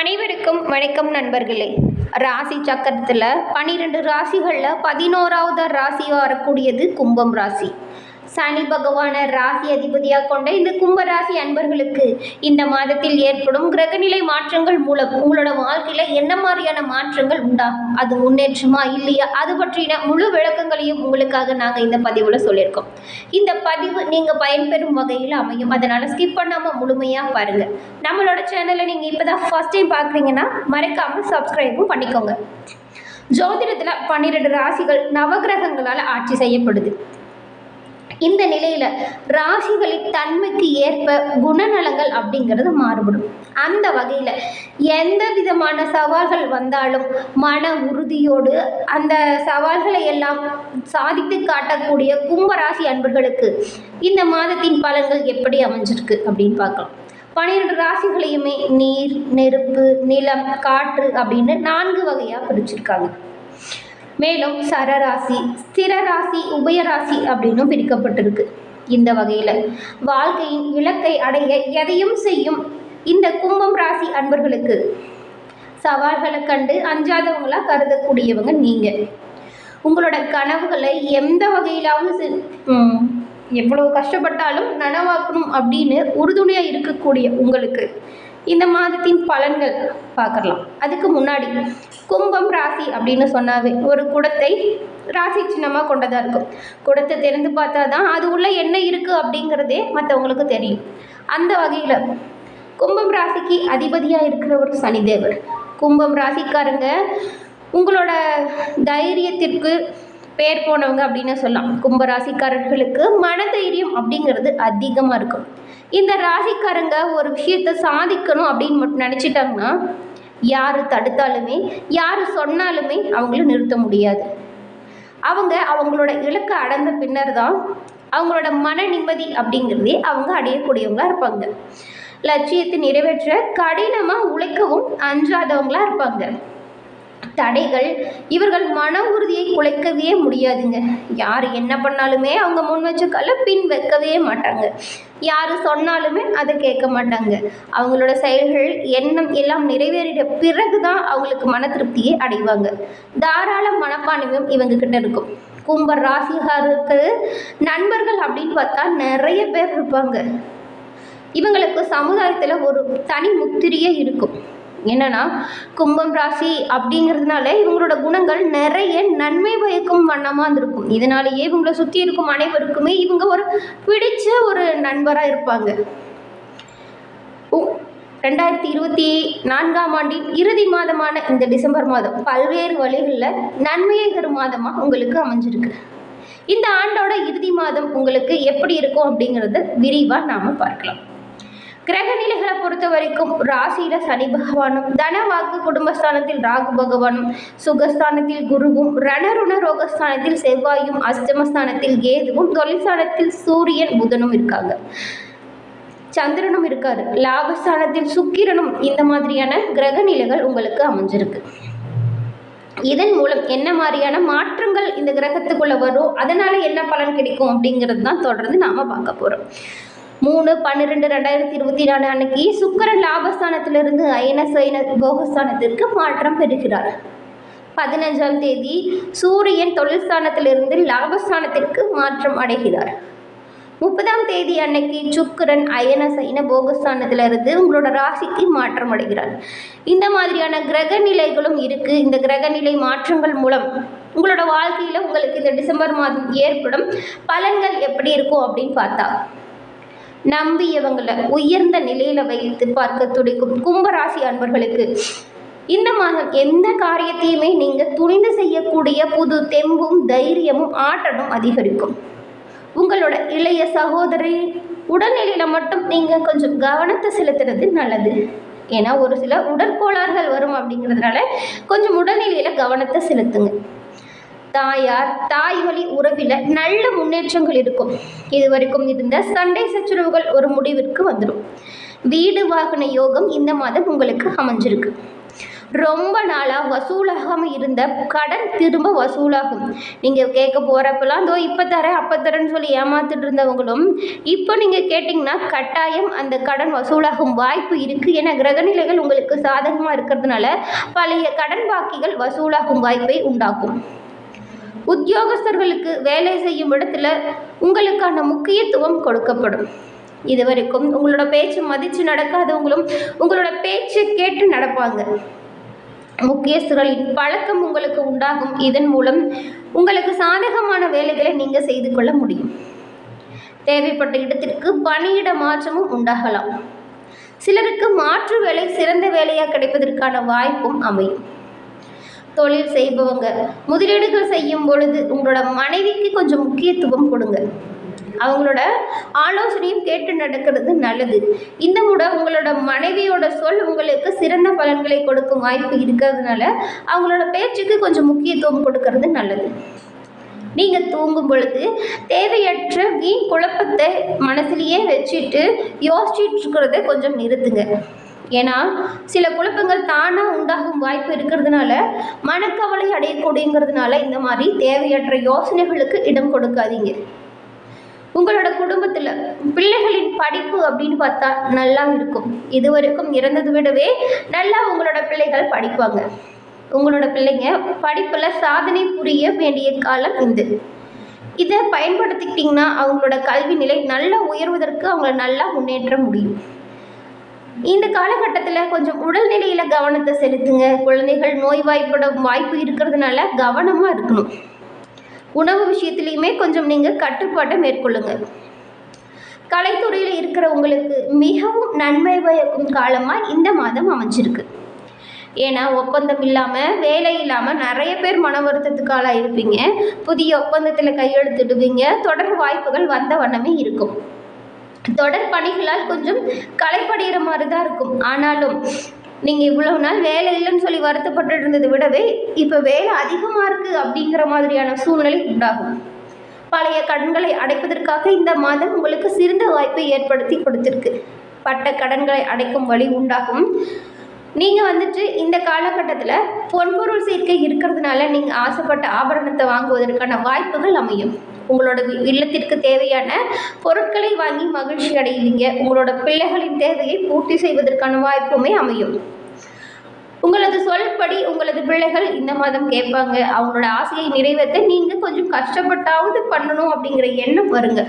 அனைவருக்கும் வணக்கம் நண்பர்களே. ராசி சக்கரத்தில் பன்னிரெண்டு ராசிகளில் பதினோராவது ராசியாக வரக்கூடியது கும்பம் ராசி. சனி பகவானை ராசி அதிபதியாக கொண்ட இந்த கும்பராசி அன்பர்களுக்கு இந்த மாதத்தில் ஏற்படும் கிரகநிலை மாற்றங்கள் மூலம் உங்களோட வாழ்க்கையில் என்ன மாதிரியான மாற்றங்கள் உண்டாகும்? அது முன்னேற்றமா இல்லையா? அது பற்றின முழு விளக்கங்களையும் உங்களுக்காக நாங்கள் இந்த பதிவில் சொல்லியிருக்கோம். இந்த பதிவு நீங்கள் பயன்பெறும் வகையில் அமையும். அதனால் ஸ்கிப் பண்ணாமல் முழுமையாக பாருங்கள் நம்மளோட சேனலை நீங்கள் இப்போ தான் ஃபஸ்ட் டைம் பார்க்குறீங்கன்னா மறக்காமல் சப்ஸ்கிரைபும் பண்ணிக்கோங்க. ஜோதிடத்தில் பன்னிரெண்டு ராசிகள் நவகிரகங்களால் ஆட்சி செய்யப்படுது. இந்த நிலையில் ராசிகளின் தன்மைக்கு ஏற்ப குணநலங்கள் அப்படிங்கிறது மாறுபடும். அந்த வகையில் எந்த விதமான சவால்கள் வந்தாலும் மன உறுதியோடு அந்த சவால்களை எல்லாம் சாதித்து காட்டக்கூடிய கும்பராசி அன்பர்களுக்கு இந்த மாதத்தின் பலன்கள் எப்படி அமைஞ்சிருக்கு அப்படின்னு பார்க்கலாம். பன்னிரெண்டு ராசிகளையுமே நீர் நெருப்பு நிலம் காற்று அப்படின்னு நான்கு வகையாக பிரிச்சிருக்காங்க. மேலும் சரராசி ஸ்திரராசி உபயராசி அப்படின்னும் பிரிக்கப்பட்டிருக்கு. இந்த வகையில் வாழ்க்கையின் இலக்கை அடைய எதையும் செய்யும் இந்த கும்பம் ராசி அன்பர்களுக்கு சவால்களை கண்டு அஞ்சாதவங்களாக கருதக்கூடியவங்க நீங்கள் உங்களோட கனவுகளை எந்த வகையிலாவது செ- எவ்வளவு கஷ்டப்பட்டாலும் நனவாக்கணும் அப்படின்னு உறுதுணையாக இருக்கக்கூடிய உங்களுக்கு இந்த மாதத்தின் பலன்கள் பார்க்கலாம். அதுக்கு முன்னாடி கும்பம் ராசி அப்படின்னு சொன்னாவே ஒரு குடத்தை ராசி சின்னமாக கொண்டதாக இருக்கும். குடத்தை திறந்து பார்த்தா தான் அது உள்ள என்ன இருக்குது அப்படிங்கிறதே மற்றவங்களுக்கு தெரியும். அந்த வகையில் கும்பம் ராசிக்கு அதிபதியாக இருக்கிற ஒரு சனிதேவர். கும்பம் ராசிக்காரங்க உங்களோட தைரியத்திற்கு பேர் போனவங்க அப்படின்னு சொல்லலாம். கும்ப ராசிக்காரர்களுக்கு மனதைரியம் அப்படிங்கிறது அதிகமாக இருக்கும். இந்த ராசிக்காரங்க ஒரு விஷயத்தை சாதிக்கணும் அப்படின்னு மட்டும் நினச்சிட்டாங்கன்னா யார் தடுத்தாலுமே யார் சொன்னாலுமே அவங்கள நிறுத்த முடியாது. அவங்க அவங்களோட இலக்கை அடைந்த பின்னர் தான் அவங்களோட மன நிம்மதி அப்படிங்கிறதே அவங்க அடையக்கூடியவங்களாக இருப்பாங்க. லட்சியத்தை நிறைவேற்ற கடினமாக உழைக்கவும் அஞ்சாதவங்களாக இருப்பாங்க. தடைகள் இவர்கள் மன உறுதியை குலைக்கவே முடியாதுங்க. யார் என்ன பண்ணாலுமே அவங்க முன் வச்ச பின் வைக்கவே மாட்டாங்க. யார் சொன்னாலுமே அதை கேட்க மாட்டாங்க. அவங்களோட செயல்கள் எண்ணம் எல்லாம் நிறைவேறிட பிறகு தான் அவங்களுக்கு மன திருப்தியை அடைவாங்க. தாராள மனப்பான்மையும் இவங்க கிட்ட இருக்கும். கும்ப ராசிகாருக்கு நண்பர்கள் அப்படின்னு பார்த்தா நிறைய பேர் இருப்பாங்க. இவங்களுக்கு சமுதாயத்தில் ஒரு தனி முத்திரியே இருக்கும். என்னன்னா கும்பம் ராசி அப்படிங்கிறதுனால இவங்களோட குணங்கள் நிறைய நன்மை பயக்கும் வண்ணமாக இருந்திருக்கும். இதனாலேயே இவங்களை சுற்றி இருக்கும் அனைவருக்குமே இவங்க ஒரு பிடிச்ச ஒரு நண்பராக இருப்பாங்க. உ- ரெண்டாயிரத்தி இருபத்தி நான்காம் ஆண்டின் இறுதி மாதமான இந்த டிசம்பர் மாதம் பல்வேறு வழிகளில் நன்மையை தரும் மாதமாக உங்களுக்கு அமைஞ்சிருக்கு. இந்த ஆண்டோட இறுதி மாதம் உங்களுக்கு எப்படி இருக்கும் அப்படிங்கிறத விரிவாக நாம் பார்க்கலாம். கிரகநிலைகளை பொறுத்த வரைக்கும் ராசியில சனி பகவானும் தனவாக்கு குடும்பஸ்தானத்தில் ராகு பகவானும் சுகஸ்தானத்தில் குருவும் ரணருண ரோகஸ்தானத்தில் செவ்வாயும் அஷ்டமஸ்தானத்தில் கேதுவும் தொழில்ஸ்தானத்தில் சூரியன் புதனும் இருக்காங்க. சந்திரனும் இருக்காரு. லாபஸ்தானத்தில் சுக்கிரனும் இந்த மாதிரியான கிரகநிலைகள் உங்களுக்கு அமைஞ்சிருக்கு. இதன் மூலம் என்ன மாதிரியான மாற்றங்கள் இந்த கிரகத்துக்குள்ள வரும் அதனால என்ன பலன் கிடைக்கும் அப்படிங்கிறது தான் தொடர்ந்து நாம பார்க்க போறோம். மூணு பன்னிரெண்டு ரெண்டாயிரத்தி இருபத்தி நாலு அன்னைக்கு சுக்கரன் லாபஸ்தானத்திலிருந்து அயன சைன போகஸ்தானத்திற்கு மாற்றம் பெறுகிறார். பதினஞ்சாம் தேதி சூரியன் தொழில் ஸ்தானத்திலிருந்து லாபஸ்தானத்திற்கு மாற்றம் அடைகிறார். முப்பதாம் தேதி அன்னைக்கு சுக்கரன் அயன சைன போகஸ்தானத்திலிருந்து உங்களோட ராசிக்கு மாற்றம் அடைகிறார். இந்த மாதிரியான கிரக நிலைகளும் இருக்கு. இந்த கிரக நிலை மாற்றங்கள் மூலம் உங்களோட வாழ்க்கையில் உங்களுக்கு இந்த டிசம்பர் மாதம் ஏற்படும் பலன்கள் எப்படி இருக்கும் அப்படின்னு பார்த்தா நம்பியவங்களை உயர்ந்த நிலையில வைத்து பார்க்க துடிக்கும் கும்பராசி அன்பர்களுக்கு இந்த மாதம் எந்த காரியத்தையுமே நீங்க துணிந்து செய்யக்கூடிய புது தெம்பும் தைரியமும் ஆற்றலும் அதிகரிக்கும். உங்களோட இளைய சகோதரி உடல்நிலையில மட்டும் நீங்க கொஞ்சம் கவனத்தை செலுத்துறது நல்லது. ஏன்னா ஒரு சில உடற்கோளாறுகள் வரும் அப்படிங்கிறதுனால கொஞ்சம் உடல்நிலையில கவனத்தை செலுத்துங்க. தாயார் தாய் வழி உறவில் நல்ல முன்னேற்றங்கள் இருக்கும். இது வரைக்கும் இருந்த சண்டை சச்சரவுகள் ஒரு முடிவிற்கு வந்துடும். வீடு வாகன யோகம் இந்த மாதம் உங்களுக்கு அமைஞ்சிருக்கு. ரொம்ப நாளாக வசூலாகாமல் இருந்த கடன் திரும்ப வசூலாகும். நீங்கள் கேட்க போகிறப்பெல்லாம் இதோ இப்போ தரேன் அப்போ தரேன்னு சொல்லி ஏமாத்திட்டு இருந்தவங்களும் இப்போ நீங்கள் கேட்டிங்கன்னா கட்டாயம் அந்த கடன் வசூலாகும் வாய்ப்பு இருக்குது ஏன்னா கிரகநிலைகள் உங்களுக்கு சாதகமாக இருக்கிறதுனால பழைய கடன் பாக்கிகள் வசூலாகும் வாய்ப்பை உண்டாக்கும். உத்தியோகஸ்தர்களுக்கு வேலை செய்யும் இடத்துல உங்களுக்கான முக்கியத்துவம் கொடுக்கப்படும். இதுவரைக்கும் உங்களோட பேச்சு மதித்து நடக்காதவங்களும் உங்களோட பேச்சு கேட்டு நடப்பாங்க. முக்கியஸ்தர்களின் பழக்கம் உங்களுக்கு உண்டாகும். இதன் மூலம் உங்களுக்கு சாதகமான வேலைகளை நீங்கள் செய்து கொள்ள முடியும். தேவைப்பட்ட இடத்திற்கு பணியிட மாற்றமும் உண்டாகலாம். சிலருக்கு மாற்று வேலை சிறந்த வேலையாக கிடைப்பதற்கான வாய்ப்பும் அமையும். தொழில் செய்பவங்க. முதலீடுகள் செய்யும் பொழுது உங்களோட மனைவிக்கு கொஞ்சம் முக்கியத்துவம் கொடுங்க. அவங்களோட ஆலோசனையும் கேட்டு நடக்கிறது நல்லது. இந்த முறை உங்களோட மனைவியோட சொல் உங்களுக்கு சிறந்த பலன்களை கொடுக்கும் வாய்ப்பு இருக்கிறதுனால அவங்களோட பேச்சுக்கு கொஞ்சம் முக்கியத்துவம் கொடுக்கறது நல்லது. நீங்கள் தூங்கும் பொழுது தேவையற்ற வீண் குழப்பத்தை மனசுலேயே வச்சுட்டு யோசிச்சுட்டு இருக்கிறத கொஞ்சம் நிறுத்துங்க. ஏன்னா சில குழப்பங்கள் தானாக உண்டாகும் வாய்ப்பு இருக்கிறதுனால மனக்கவலை அடையக்கூடியங்கிறதுனால இந்த மாதிரி தேவையற்ற யோசனைகளுக்கு இடம் கொடுக்காதீங்க. உங்களோட குடும்பத்தில் பிள்ளைகளின் படிப்பு அப்படின்னு பார்த்தா நல்லா இருக்கும். இது வரைக்கும் இறந்ததை விடவே நல்லா உங்களோட பிள்ளைகள் படிப்பாங்க. உங்களோட பிள்ளைங்க படிப்பில் சாதனை புரிய வேண்டிய காலம் இது. இதை பயன்படுத்திக்கிட்டிங்கன்னா அவங்களோட கல்வி நிலை நல்லா உயர்வதற்கு அவங்கள நல்லா முன்னேற்ற முடியும். இந்த காலகட்டத்தில் கொஞ்சம் உடல்நிலையில் கவனத்தை செலுத்துங்க. குழந்தைகள் நோய்வாய்ப்பட வாய்ப்பு இருக்கிறதுனால கவனமாக இருக்கணும். உணவு விஷயத்துலையுமே கொஞ்சம் நீங்கள் கட்டுப்பாட்டை மேற்கொள்ளுங்க. கலைத்துறையில் இருக்கிறவங்களுக்கு மிகவும் நன்மை பயக்கும் காலமாக இந்த மாதம் அமைஞ்சிருக்கு. ஏன்னா ஒப்பந்தம் இல்லாமல் வேலை இல்லாமல் நிறைய பேர் மன வருத்தத்துக்கு ஆளாக இருப்பீங்க புதிய ஒப்பந்தத்தில் கையெழுத்திடுவீங்க. தொடர் வாய்ப்புகள் வந்த வண்ணமே இருக்கும். தொடர் பணிகளால் கொஞ்சம் களைப்படைகிற மாதிரி தான் இருக்கும். ஆனாலும் நீங்கள் இவ்வளோ நாள் வேலை இல்லைன்னு சொல்லி வருத்தப்பட்டு இருந்ததை விடவே இப்போ வேலை அதிகமாக இருக்குது அப்படிங்கிற மாதிரியான சூழ்நிலை உண்டாகும். பழைய கடன்களை அடைப்பதற்காக இந்த மாதம் உங்களுக்கு சிறந்த வாய்ப்பை ஏற்படுத்தி கொடுத்துருக்கு. பட்ட கடன்களை அடைக்கும் வழி உண்டாகும். நீங்கள் வந்துட்டு இந்த காலகட்டத்தில் பொன்பொருள் சேர்க்கை இருக்கிறதுனால நீங்கள் ஆசைப்பட்ட ஆபரணத்தை வாங்குவதற்கான வாய்ப்புகள் அமையும். உங்களோட வி- இல்லத்திற்கு தேவையான பொருட்களை வாங்கி மகிழ்ச்சி அடைவீங்க. உங்களோட பிள்ளைகளின் தேவையை பூர்த்தி செய்வதற்கான வாய்ப்புமே அமையும். உங்களது சொல்படி உங்களது பிள்ளைகள் இந்த மாதம் கேட்பாங்க. அவங்களோட ஆசையை நிறைவேற்ற நீங்கள் கொஞ்சம் கஷ்டப்பட்டாவது பண்ணணும் அப்படிங்கிற எண்ணம் வருங்க.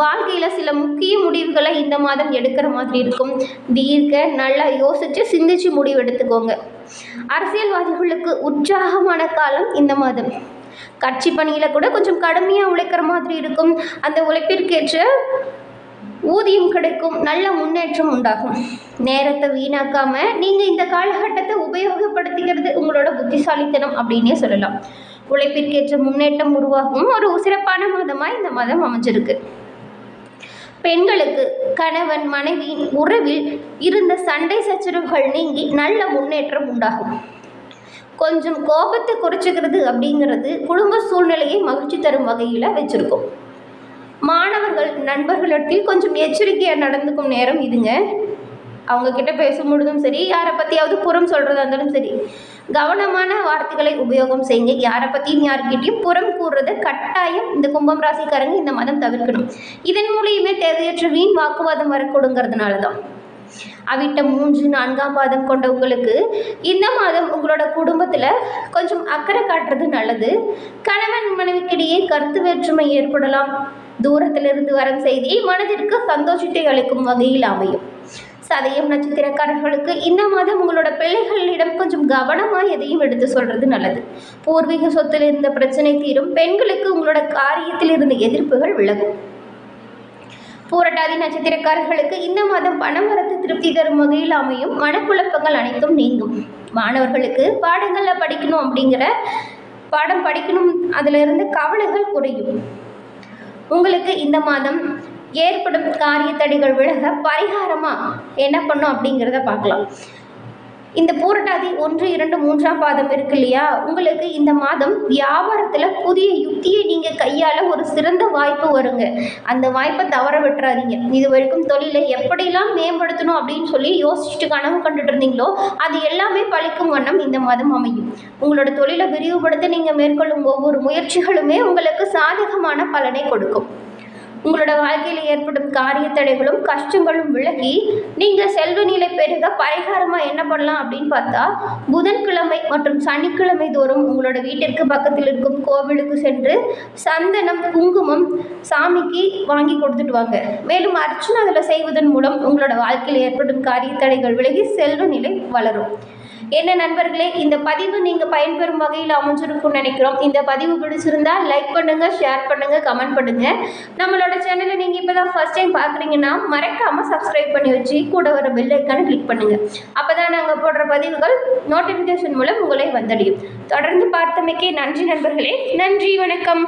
வாழ்க்கையில் சில முக்கிய முடிவுகளை இந்த மாதம் எடுக்கிற மாதிரி இருக்கும். தீர்க்க நல்லா யோசித்து சிந்திச்சு முடிவு எடுத்துக்கோங்க அரசியல்வாதிகளுக்கு உற்சாகமான காலம் இந்த மாதம். கட்சி பணியில் கூட கொஞ்சம் கடுமையாக உழைக்கிற மாதிரி இருக்கும். அந்த உழைப்பிற்கேற்ற ஊதியம் கிடைக்கும். நல்ல முன்னேற்றம் உண்டாகும். நேரத்தை வீணாக்காம நீங்கள் இந்த காலகட்டத்தை உபயோகப்படுத்திக்கிறது உங்களோட புத்திசாலித்தனம் அப்படின்னே சொல்லலாம். உழைப்பிற்கேற்ற முன்னேற்றம் உருவாகும். ஒரு சிறப்பான மாதமாக இந்த மாதம் அமைஞ்சிருக்கு. பெண்களுக்கு கணவன் மனைவியின் உறவில் இருந்த சண்டை சச்சரவுகள் நீங்கி நல்ல முன்னேற்றம் உண்டாகும். கொஞ்சம் கோபத்தை குறைச்சிக்கிறது அப்படிங்கிறது குடும்ப சூழ்நிலையை மகிழ்ச்சி தரும் வகையில் வச்சுருக்கோம். மாணவர்கள் நண்பர்களிடத்தில் கொஞ்சம் எச்சரிக்கையாக நடந்துக்கும் நேரம் இதுங்க. அவங்கக்கிட்ட பேசும் பொழுதும் சரி யாரை பற்றியாவது புறம் சொல்கிறதா இருந்தாலும் சரி கவனமான வார்த்தைகளை உபயோகம் செய்யுங்க. யாரை பற்றியும் யார்கிட்டையும் புறம் கூறுறதை கட்டாயம். இந்த கும்பம் ராசிக்காரங்க இந்த மதம் தவிர்க்கணும். இதன் மூலியமே தேவையற்ற வீண் வாக்குவாதம் வரக்கூடுங்கிறதுனால தான் அவிட்ட மூன்று நான்காம் பாதம் கொண்ட உங்களுக்கு இந்த மாதம் உங்களோட குடும்பத்தில் கொஞ்சம் அக்கறை காட்டுறது நல்லது. கணவன் மனைவிக்கிடையே கருத்து வேற்றுமை ஏற்படலாம். தூரத்திலிருந்து வரும் செய்தி மனதிற்கு சந்தோஷத்தை அளிக்கும் வகையில் அமையும். சதயம் நட்சத்திரக்காரர்களுக்கு இந்த மாதம் உங்களோட பிள்ளைகளிடம் கொஞ்சம் கவனமாக எதையும் எடுத்து சொல்கிறது நல்லது. பூர்வீக சொத்தில் இருந்த பிரச்சனை தீரும். பெண்களுக்கு உங்களோட காரியத்தில் இருந்த எதிர்ப்புகள் விலகும். பூரட்டாதி நட்சத்திரக்காரர்களுக்கு இந்த மாதம் பணம் வரத்து திருப்தி தரும் வகையில் அமையும். மனக்குழப்பங்கள் அனைத்தும் நீங்கும். மாணவர்களுக்கு பாடங்களில் படிக்கணும் அப்படிங்கிற பாடம் படிக்கணும் அதில் இருந்து கவலைகள் குறையும். உங்களுக்கு இந்த மாதம் ஏற்படும் காரிய தடைகள் விலக பரிகாரமாக என்ன பண்ணும் அப்படிங்கிறத பார்க்கலாம். இந்த பூரட்டாதி ஒன்று இரண்டு மூன்றாம் பாதம் இருக்கு இல்லையா? உங்களுக்கு இந்த மாதம் வியாபாரத்தில் புதிய யுக்தியை நீங்கள் கையாள ஒரு சிறந்த வாய்ப்பு வருங்க. அந்த வாய்ப்பை தவற விட்டுறாதீங்க. இது வரைக்கும் தொழிலை எப்படிலாம் மேம்படுத்தணும் அப்படின்னு சொல்லி யோசிச்சுட்டு கனவு கண்டுட்டு இருந்தீங்களோ அது எல்லாமே பழிக்கும் வண்ணம் இந்த மாதம் அமையும். உங்களோட தொழிலை விரிவுபடுத்த நீங்கள் மேற்கொள்ளும் ஒவ்வொரு முயற்சிகளுமே உங்களுக்கு சாதகமான பலனை கொடுக்கும். உங்களோட வாழ்க்கையில் ஏற்படும் காரிய தடைகளும் கஷ்டங்களும் விலகி நீங்கள் செல்வ நிலை பெருக பரிகாரமாக என்ன பண்ணலாம் அப்படின்னு பார்த்தா புதன்கிழமை மற்றும் சனிக்கிழமை தோறும் உங்களோட வீட்டிற்கு பக்கத்தில் இருக்கும் கோவிலுக்கு சென்று சந்தனம் குங்குமம் சாமிக்கு வாங்கி கொடுத்துட்டு வாங்க. மேலும் அர்ச்சனை அதில் செய்வதன் மூலம் உங்களோட வாழ்க்கையில் ஏற்படும் காரிய தடைகள் விலகி செல்வ நிலை வளரும். என்ன நண்பர்களே இந்த பதிவு நீங்கள் பயன்பெறும் வகையில் அமைஞ்சிருக்கும்னு நினைக்கிறோம். இந்த பதிவு பிடிச்சிருந்தால் லைக் பண்ணுங்கள் ஷேர் பண்ணுங்கள் கமெண்ட் பண்ணுங்கள் நம்மளோட சேனலை நீங்கள் இப்போ தான் ஃபஸ்ட் டைம் பார்க்குறீங்கன்னா மறக்காமல் சப்ஸ்கிரைப் பண்ணி வச்சு கூட வர பெல் ஐக்கானை கிளிக் பண்ணுங்கள் அப்போ தான் நாங்கள் போடுற பதிவுகள் நோட்டிஃபிகேஷன் மூலம் உங்களை வந்தடையும். தொடர்ந்து பார்த்தமைக்கே நன்றி நண்பர்களே. நன்றி வணக்கம்.